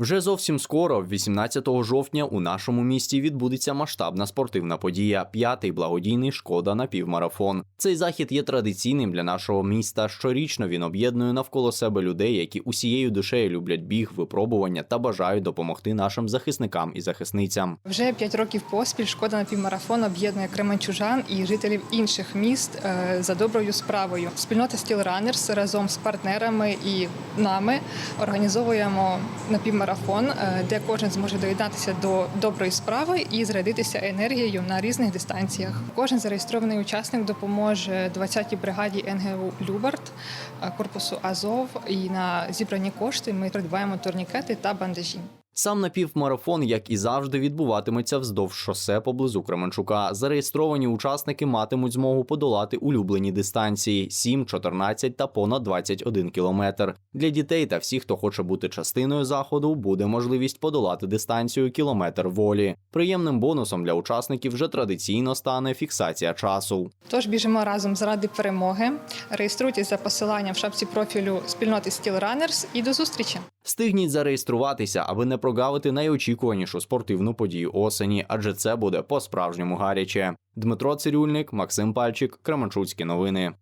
Вже зовсім скоро, 18 жовтня, у нашому місті відбудеться масштабна спортивна подія п'ятий благодійний шкода напівмарафон. Цей захід є традиційним для нашого міста. Щорічно він об'єднує навколо себе людей, які усією душею люблять біг, випробування та бажають допомогти нашим захисникам і захисницям. Вже п'ять років поспіль шкода на півмарафон об'єднує кременчужан і жителів інших міст е, за доброю справою. Спільнота Steel Runners разом з партнерами і нами організовуємо напівмарафон, е, де кожен зможе доєднатися до доброї справи і зарядитися енергією на різних дистанціях. Кожен зареєстрований учасник допоможе 20-й бригаді НГУ Любарт, е, корпусу Азов. І на зібрані кошти ми придбаємо турнікети та бандажі. Сам напівмарафон, як і завжди, відбуватиметься вздовж шосе поблизу Кременчука. Зареєстровані учасники матимуть змогу подолати улюблені дистанції 7, 14 та понад 21 кілометр. Для дітей та всіх, хто хоче бути частиною заходу, буде можливість подолати дистанцію кілометр волі. Приємним бонусом для учасників вже традиційно стане фіксація часу. Тож біжимо разом заради перемоги. Реєструйтесь за посиланням в шапці профілю спільноти Steel Runners і до зустрічі. Встигніть зареєструватися, аби не прогавити найочікуванішу спортивну подію осені, адже це буде по-справжньому гаряче. Дмитро Цирюльник, Максим Пальчик, Кременчуцькі новини.